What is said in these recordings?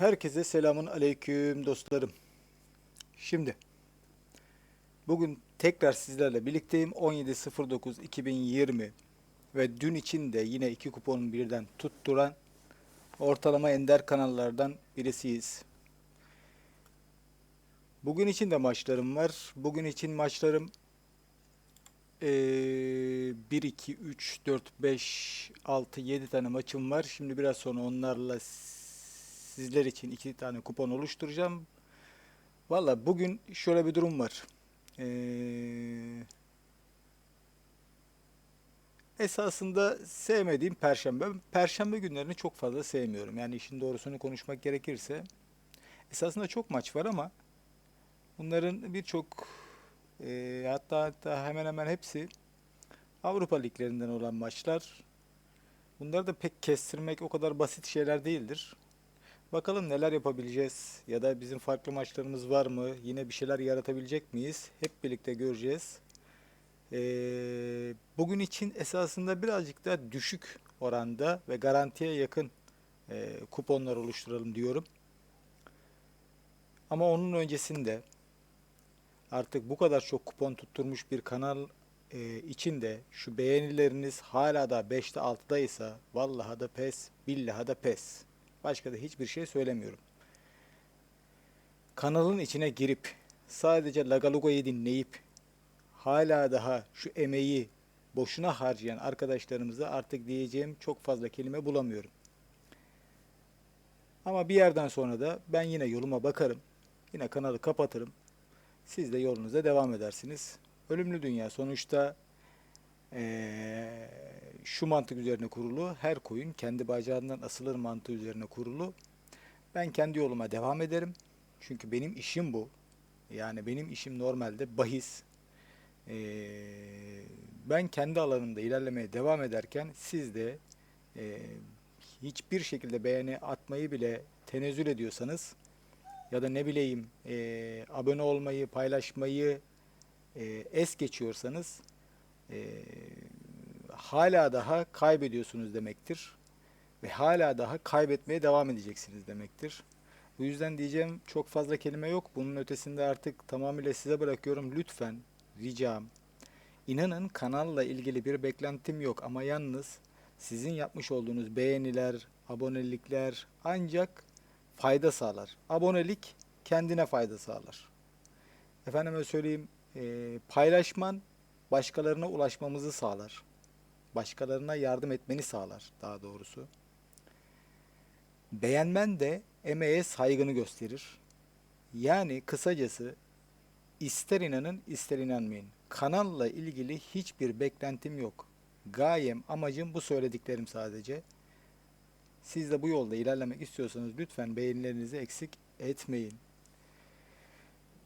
Herkese selamun aleyküm dostlarım. Şimdi bugün tekrar sizlerle birlikteyim. 17.09.2020 ve dün için de yine iki kuponu birden tutturan ortalama ender kanallardan birisiyiz. Bugün için de maçlarım var. Bugün için maçlarım eee 1, 2, 3, 4, 5, 6, 7 tane maçım var. Şimdi biraz sonra onlarla sizler için iki tane kupon oluşturacağım. Valla bugün şöyle bir durum var. Ee, esasında sevmediğim Perşembe. Perşembe günlerini çok fazla sevmiyorum. Yani işin doğrusunu konuşmak gerekirse. Esasında çok maç var ama bunların birçok e, hatta hatta hemen hemen hepsi Avrupa liglerinden olan maçlar. Bunları da pek kestirmek o kadar basit şeyler değildir. Bakalım neler yapabileceğiz ya da bizim farklı maçlarımız var mı? Yine bir şeyler yaratabilecek miyiz? Hep birlikte göreceğiz. Ee, bugün için esasında birazcık daha düşük oranda ve garantiye yakın e, kuponlar oluşturalım diyorum. Ama onun öncesinde artık bu kadar çok kupon tutturmuş bir kanal e, içinde şu beğenileriniz hala da 5'te 6'daysa vallahi da pes, billahi da pes. Başka da hiçbir şey söylemiyorum. Kanalın içine girip sadece Lagaluga'yı dinleyip hala daha şu emeği boşuna harcayan arkadaşlarımıza artık diyeceğim çok fazla kelime bulamıyorum. Ama bir yerden sonra da ben yine yoluma bakarım. Yine kanalı kapatırım. Siz de yolunuza devam edersiniz. Ölümlü dünya sonuçta eee, şu mantık üzerine kurulu. Her koyun kendi bacağından asılır mantığı üzerine kurulu. Ben kendi yoluma devam ederim. Çünkü benim işim bu. Yani benim işim normalde bahis. Eee, ben kendi alanımda ilerlemeye devam ederken siz de eee, hiçbir şekilde beğeni atmayı bile tenezzül ediyorsanız ya da ne bileyim eee, abone olmayı, paylaşmayı eee, es geçiyorsanız eee, hala daha kaybediyorsunuz demektir. Ve hala daha kaybetmeye devam edeceksiniz demektir. Bu yüzden diyeceğim çok fazla kelime yok. Bunun ötesinde artık tamamıyla size bırakıyorum. Lütfen ricam. İnanın kanalla ilgili bir beklentim yok ama yalnız sizin yapmış olduğunuz beğeniler, abonelikler ancak fayda sağlar. Abonelik kendine fayda sağlar. Efendime söyleyeyim, paylaşman başkalarına ulaşmamızı sağlar. Başkalarına yardım etmeni sağlar daha doğrusu. Beğenmen de emeğe saygını gösterir. Yani kısacası ister inanın ister inanmayın. Kanalla ilgili hiçbir beklentim yok. Gayem, amacım bu söylediklerim sadece. Siz de bu yolda ilerlemek istiyorsanız lütfen beğenilerinizi eksik etmeyin.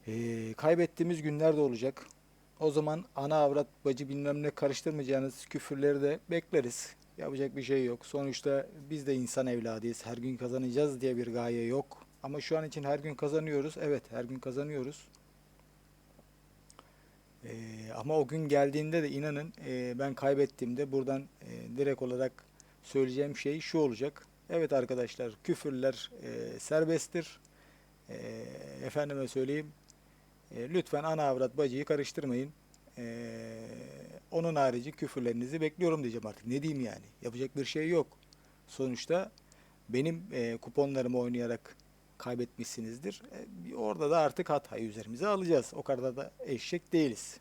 Ee, kaybettiğimiz günler de olacak. O zaman ana avrat bacı bilmem ne karıştırmayacağınız küfürleri de bekleriz. Yapacak bir şey yok. Sonuçta biz de insan evladıyız. Her gün kazanacağız diye bir gaye yok. Ama şu an için her gün kazanıyoruz. Evet, her gün kazanıyoruz. Ee, ama o gün geldiğinde de inanın e, ben kaybettiğimde buradan e, direkt olarak söyleyeceğim şey şu olacak. Evet arkadaşlar küfürler e, serbesttir. E, efendime söyleyeyim. E, lütfen ana avrat bacıyı karıştırmayın. E, onun harici küfürlerinizi bekliyorum diyeceğim artık. Ne diyeyim yani? Yapacak bir şey yok. Sonuçta benim e, kuponlarımı oynayarak kaybetmişsinizdir. E, orada da artık hatayı üzerimize alacağız. O kadar da eşek değiliz.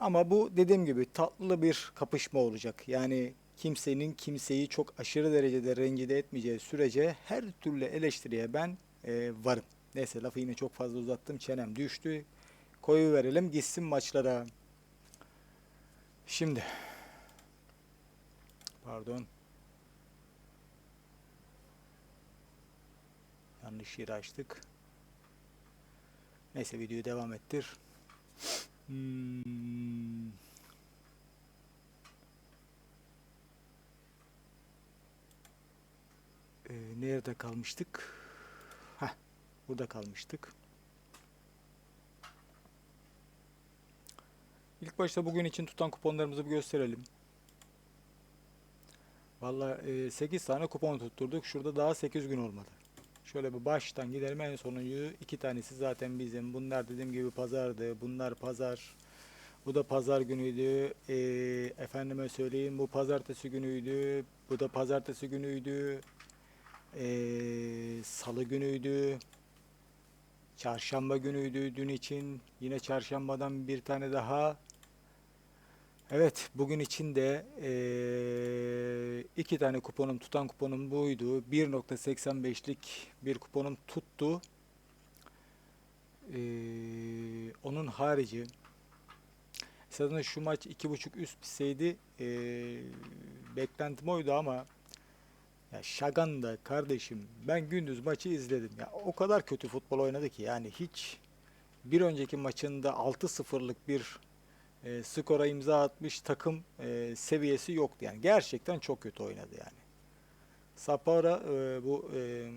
Ama bu dediğim gibi tatlı bir kapışma olacak. Yani kimsenin kimseyi çok aşırı derecede rencide etmeyeceği sürece her türlü eleştiriye ben e, varım. Neyse lafı yine çok fazla uzattım. Çenem düştü. Koyu verelim gitsin maçlara. Şimdi pardon. Yanlış yeri açtık. Neyse videoyu devam ettir. Hmm. Ee, nerede kalmıştık? Burada kalmıştık. İlk başta bugün için tutan kuponlarımızı bir gösterelim. Vallahi 8 tane kupon tutturduk. Şurada daha 8 gün olmadı. Şöyle bir baştan gidelim en sonuncu iki tanesi zaten bizim. Bunlar dediğim gibi pazardı. Bunlar pazar. Bu da pazar günüydü. Ee, efendime söyleyeyim bu pazartesi günüydü. Bu da pazartesi günüydü. Ee, salı günüydü. Çarşamba günüydü dün için. Yine çarşambadan bir tane daha. Evet, bugün için de eee, iki tane kuponum, tutan kuponum buydu. 1.85'lik bir kuponum tuttu. Eee, onun harici, esasında şu maç iki buçuk üst bitseydi eee beklentim oydu ama ya Şagan da kardeşim ben gündüz maçı izledim. Ya o kadar kötü futbol oynadı ki yani hiç bir önceki maçında 6-0'lık bir e, skora imza atmış takım e, seviyesi yoktu. Yani gerçekten çok kötü oynadı yani. Sapporo e, bu e,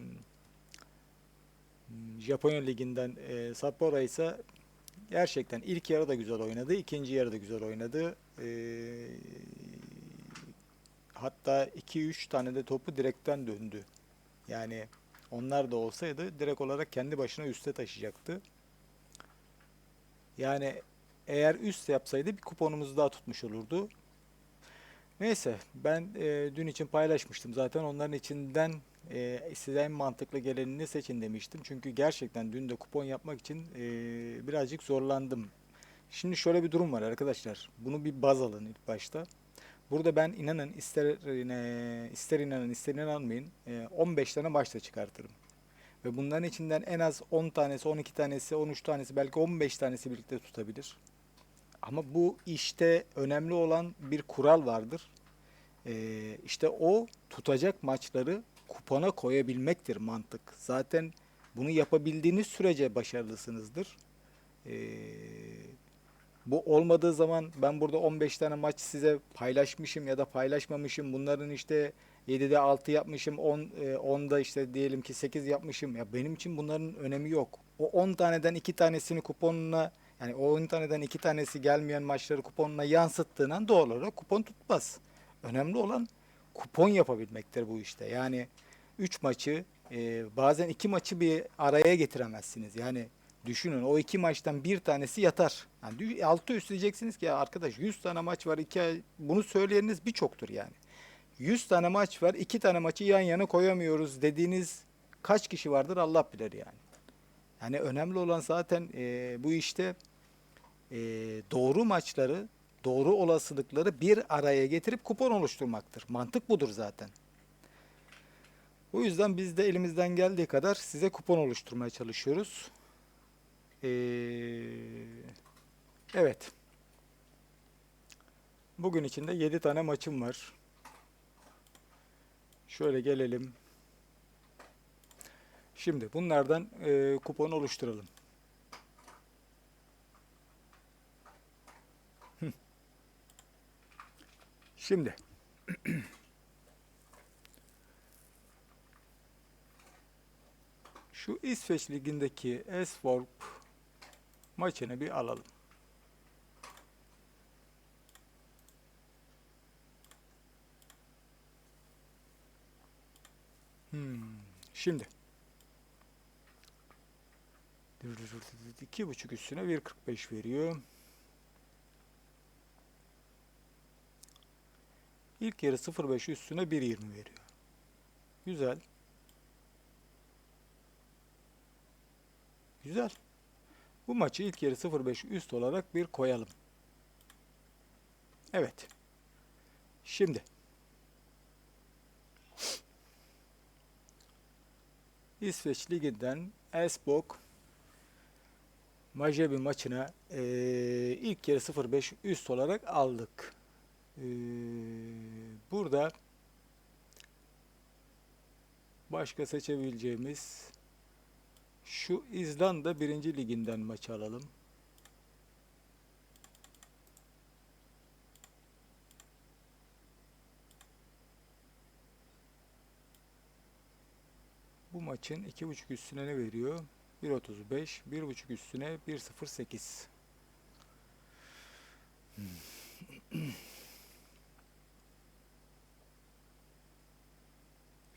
Japonya liginden e, Sapporo ise gerçekten ilk yarı da güzel oynadı, ikinci yarı da güzel oynadı. E, hatta 2-3 tane de topu direkten döndü. Yani onlar da olsaydı direkt olarak kendi başına üste taşıyacaktı. Yani eğer üst yapsaydı bir kuponumuzu daha tutmuş olurdu. Neyse ben e, dün için paylaşmıştım zaten onların içinden e, size en mantıklı gelenini seçin demiştim. Çünkü gerçekten dün de kupon yapmak için e, birazcık zorlandım. Şimdi şöyle bir durum var arkadaşlar. Bunu bir baz alın ilk başta. Burada ben inanın ister e, ister inanın ister inanmayın e, 15 tane başta çıkartırım. Ve bunların içinden en az 10 tanesi, 12 tanesi, 13 tanesi belki 15 tanesi birlikte tutabilir. Ama bu işte önemli olan bir kural vardır. Ee, işte o tutacak maçları kupona koyabilmektir mantık. Zaten bunu yapabildiğiniz sürece başarılısınızdır. Ee, bu olmadığı zaman ben burada 15 tane maç size paylaşmışım ya da paylaşmamışım. Bunların işte 7'de 6 yapmışım, 10 10'da işte diyelim ki 8 yapmışım. Ya benim için bunların önemi yok. O 10 taneden 2 tanesini kuponuna yani o 10 taneden 2 tanesi gelmeyen maçları kuponuna yansıttığın an doğal olarak kupon tutmaz. Önemli olan kupon yapabilmektir bu işte. Yani 3 maçı e, bazen 2 maçı bir araya getiremezsiniz. Yani düşünün o iki maçtan bir tanesi yatar. Yani altı üst diyeceksiniz ki ya arkadaş 100 tane maç var. Iki ay, bunu söyleyeniniz birçoktur yani. 100 tane maç var. iki tane maçı yan yana koyamıyoruz dediğiniz kaç kişi vardır Allah bilir yani. Yani önemli olan zaten e, bu işte e, doğru maçları, doğru olasılıkları bir araya getirip kupon oluşturmaktır. Mantık budur zaten. O yüzden biz de elimizden geldiği kadar size kupon oluşturmaya çalışıyoruz. Ee, evet. Bugün içinde 7 tane maçım var. Şöyle gelelim. Şimdi bunlardan e, kupon oluşturalım. Şimdi şu İsveç ligindeki Esvorp maçını bir alalım. Hmm. Şimdi iki buçuk üstüne 1.45 veriyor. İlk yarı 0.5 üstüne 1.20 veriyor. Güzel. Güzel. Bu maçı ilk yarı 0.5 üst olarak bir koyalım. Evet. Şimdi İsveç Ligi'nden Esbok Majebi maçına e, ilk yarı 0.5 üst olarak aldık. E, burada başka seçebileceğimiz şu İzlanda 1. liginden maç alalım. Bu maçın 2.5 üstüne ne veriyor? 1.35, 1.5 üstüne 1.08.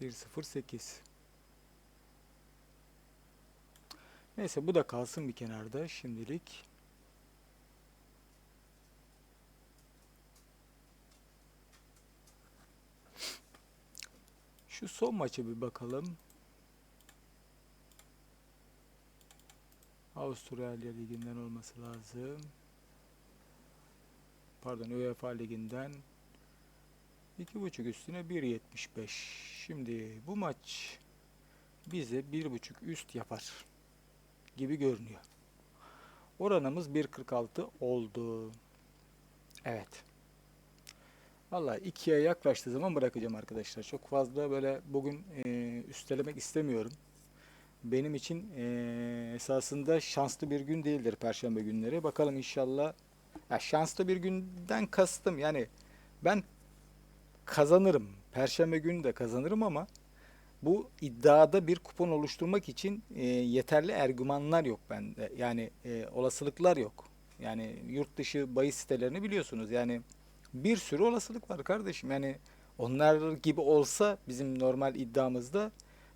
1.08 Neyse bu da kalsın bir kenarda şimdilik. Şu son maçı bir bakalım. Avustralya Ligi'nden olması lazım. Pardon UEFA Ligi'nden. 2.5 üstüne 1.75. Şimdi bu maç bize 1.5 üst yapar gibi görünüyor. Oranımız 1.46 oldu. Evet. Valla 2'ye yaklaştığı zaman bırakacağım arkadaşlar. Çok fazla böyle bugün e, üstelemek istemiyorum. Benim için e, esasında şanslı bir gün değildir Perşembe günleri. Bakalım inşallah. Ya şanslı bir günden kastım yani ben kazanırım. Perşembe günü de kazanırım ama bu iddiada bir kupon oluşturmak için e, yeterli ergümanlar yok bende. Yani e, olasılıklar yok. Yani yurt dışı bahis sitelerini biliyorsunuz. Yani bir sürü olasılık var kardeşim. Yani onlar gibi olsa bizim normal iddiamızda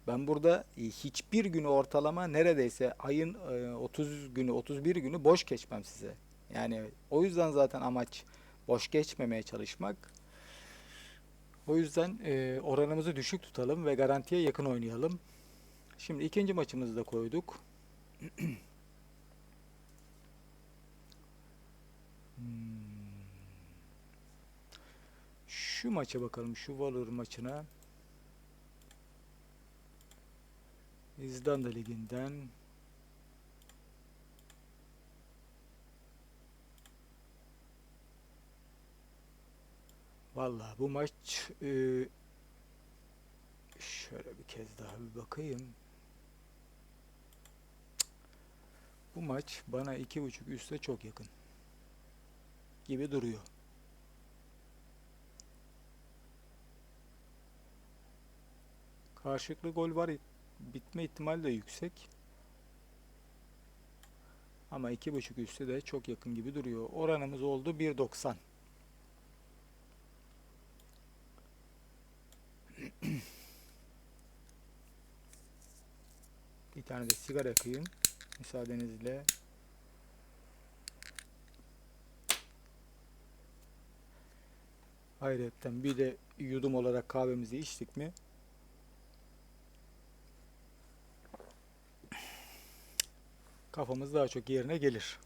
ben burada e, hiçbir günü ortalama neredeyse ayın e, 30 günü 31 günü boş geçmem size. Yani o yüzden zaten amaç boş geçmemeye çalışmak. O yüzden e, oranımızı düşük tutalım ve garantiye yakın oynayalım. Şimdi ikinci maçımızı da koyduk. Hmm. Şu maça bakalım. Şu Valur maçına. İzlanda Ligi'nden Vallahi bu maç e, şöyle bir kez daha bir bakayım. Bu maç bana iki buçuk üste çok yakın gibi duruyor. Karşılıklı gol var bitme ihtimali de yüksek. Ama iki buçuk üstü de çok yakın gibi duruyor. Oranımız oldu 1.90. Bir tane de sigara yakayım. Müsaadenizle. Hayretten bir de yudum olarak kahvemizi içtik mi? Kafamız daha çok yerine gelir.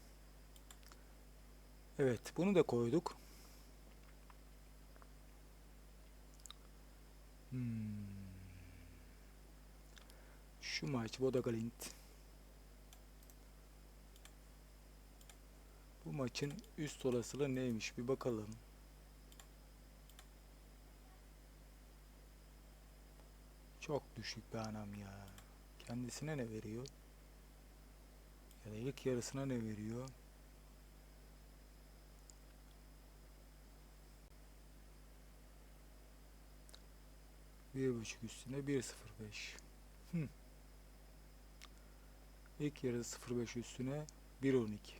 Evet, bunu da koyduk. Hmm. Şu maç Bodagalint. Bu maçın üst olasılığı neymiş bir bakalım. Çok düşük be anam ya. Kendisine ne veriyor? Ya da ilk yarısına ne veriyor? Bir buçuk üstüne bir sıfır beş. İlk yarı sıfır beş üstüne bir on iki.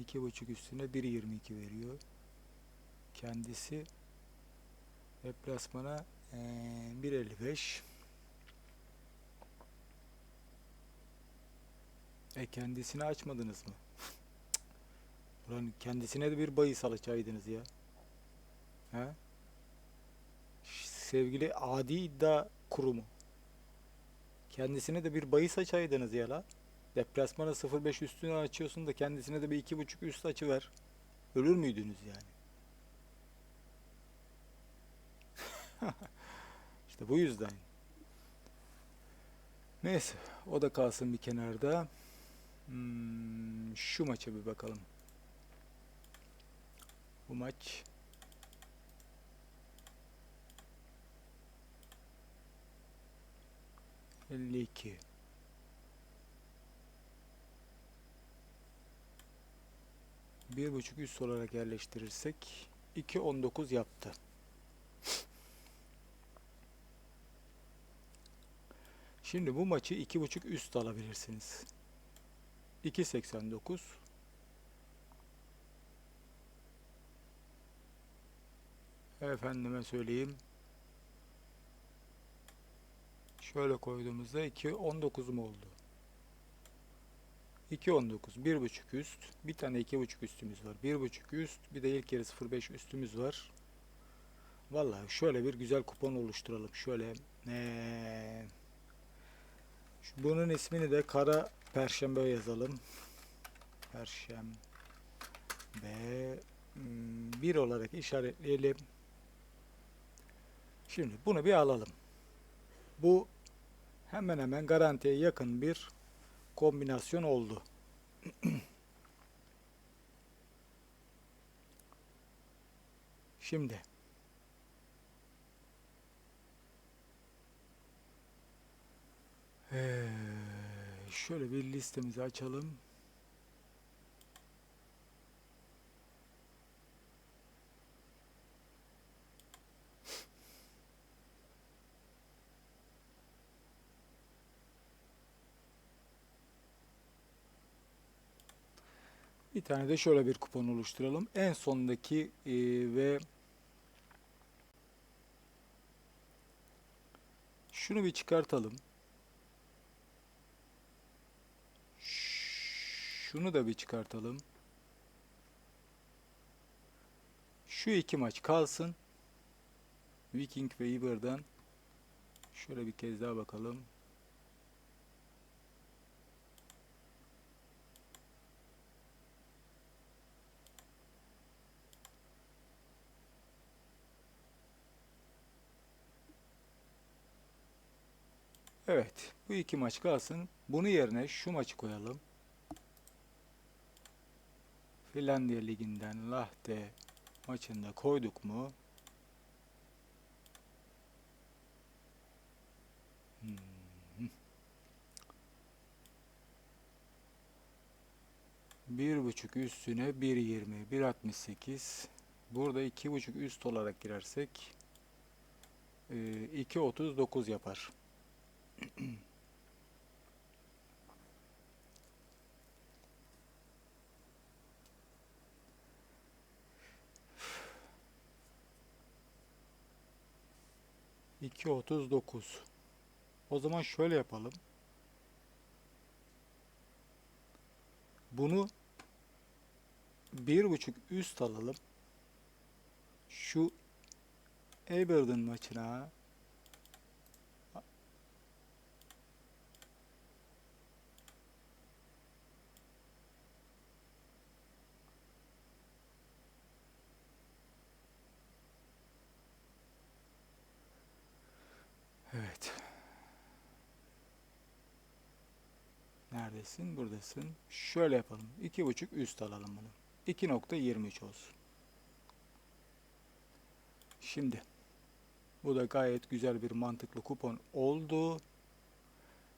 İki buçuk üstüne bir yirmi iki veriyor. Kendisi deplasmana ee, 1.55 E kendisini açmadınız mı? Ulan kendisine de bir bayı salacaydınız ya. He? Sevgili adi iddia kurumu. Kendisine de bir bayı açaydınız ya la. Deplasmana 0.5 üstünü açıyorsun da kendisine de bir 2.5 üst açı ver. Ölür müydünüz yani? İşte bu yüzden. Neyse o da kalsın bir kenarda. Hmm, şu maça bir bakalım. Bu maç elli iki. Bir buçuk üst olarak yerleştirirsek iki on dokuz yaptı. Şimdi bu maçı 2.5 üst alabilirsiniz. 2.89 efendime söyleyeyim. Şöyle koyduğumuzda 2.19 mu oldu? 2.19, 1.5 üst, bir tane 2.5 üstümüz var. 1.5 üst, bir de ilk yarı 0.5 üstümüz var. Vallahi şöyle bir güzel kupon oluşturalım. Şöyle ee, bunun ismini de Kara Perşembe yazalım. Perşembe hmm, bir olarak işaretleyelim. Şimdi bunu bir alalım. Bu hemen hemen garantiye yakın bir kombinasyon oldu. Şimdi Ee, şöyle bir listemizi açalım. Bir tane de şöyle bir kupon oluşturalım. En sondaki e, ve şunu bir çıkartalım. Şunu da bir çıkartalım. Şu iki maç kalsın. Viking ve Iber'dan. Şöyle bir kez daha bakalım. Evet, bu iki maç kalsın. Bunu yerine şu maçı koyalım. Finlandiya Ligi'nden Lahte maçında koyduk mu? Hmm. Bir buçuk üstüne 1.20, 1.68. Burada iki buçuk üst olarak girersek e, 2.39 yapar. İki otuz dokuz. O zaman şöyle yapalım. Bunu bir buçuk üst alalım. Şu Everton maçına Evet. Neredesin? Buradasın. Şöyle yapalım. İki buçuk üst alalım bunu. 2.23 olsun. Şimdi bu da gayet güzel bir mantıklı kupon oldu.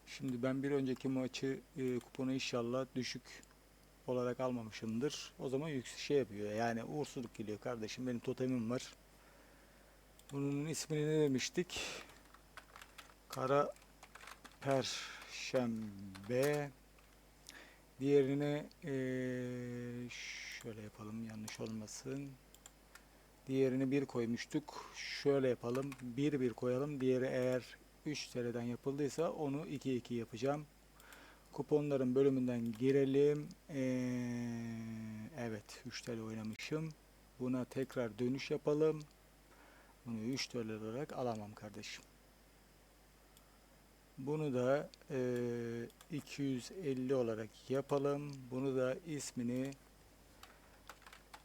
Şimdi ben bir önceki maçı e, kuponu inşallah düşük olarak almamışımdır. O zaman yüksek şey yapıyor. Yani uğursuzluk geliyor kardeşim. Benim totemim var. Bunun ismini ne demiştik? Kara Perşembe. Diğerine eee, şöyle yapalım yanlış olmasın. Diğerini bir koymuştuk. Şöyle yapalım. Bir bir koyalım. Diğeri eğer 3 TL'den yapıldıysa onu 2 2 yapacağım. Kuponların bölümünden girelim. Eee, evet 3 TL oynamışım. Buna tekrar dönüş yapalım. Bunu 3 TL olarak alamam kardeşim. Bunu da eee, 250 olarak yapalım. Bunu da ismini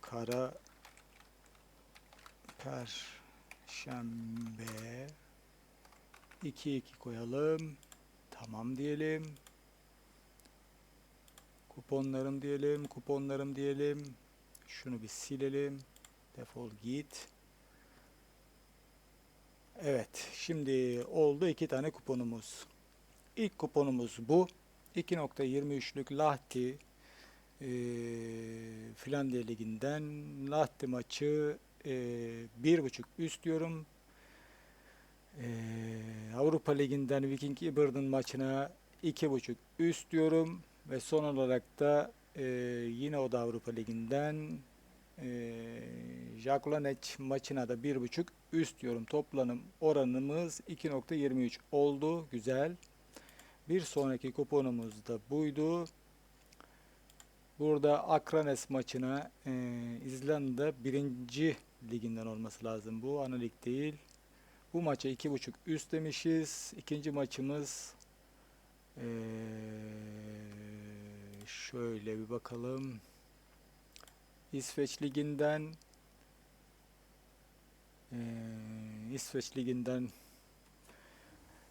Kara Perşembe 2 2 koyalım. Tamam diyelim. Kuponlarım diyelim, kuponlarım diyelim. Şunu bir silelim. Defol git. Evet, şimdi oldu iki tane kuponumuz. İlk kuponumuz bu. 2.23'lük Lahti eee Finlandiya Ligi'nden Lahti maçı eee, bir buçuk üst diyorum. Eee, Avrupa Ligi'nden Viking Iberdin maçına iki buçuk üst diyorum ve son olarak da eee, yine o da Avrupa Ligi'nden Ee, Jaklonec maçına da 1.5 üst diyorum. Toplanım oranımız 2.23 oldu. Güzel. Bir sonraki kuponumuz da buydu. Burada Akranes maçına e, İzlanda birinci liginden olması lazım bu. Ana lig değil. Bu maça 2.5 üst demişiz. İkinci maçımız e, şöyle bir bakalım. İsveç liginden e, İsveç liginden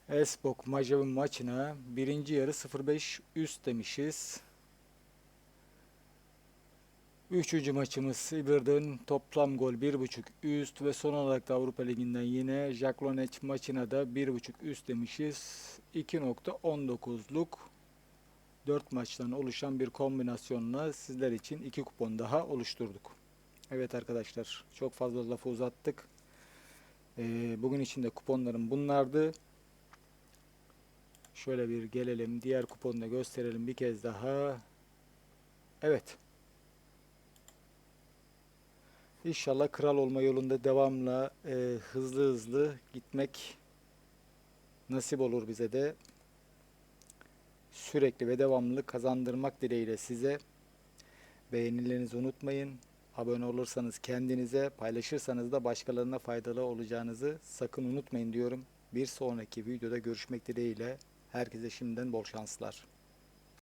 Esbok Majav'ın maçına birinci yarı 0.5 üst demişiz. Üçüncü maçımız Sibir'den toplam gol 1.5 üst ve son olarak da Avrupa Ligi'nden yine Jaklonec maçına da 1.5 üst demişiz. 2.19'luk 4 maçtan oluşan bir kombinasyonla sizler için 2 kupon daha oluşturduk. Evet arkadaşlar çok fazla lafı uzattık. Ee, bugün için de kuponlarım bunlardı. Şöyle bir gelelim diğer kuponu da gösterelim bir kez daha. Evet. İnşallah kral olma yolunda devamla e, hızlı hızlı gitmek nasip olur bize de. Sürekli ve devamlı kazandırmak dileğiyle size. Beğenilerinizi unutmayın. Abone olursanız kendinize, paylaşırsanız da başkalarına faydalı olacağınızı sakın unutmayın diyorum. Bir sonraki videoda görüşmek dileğiyle. Herkese şimdiden bol şanslar.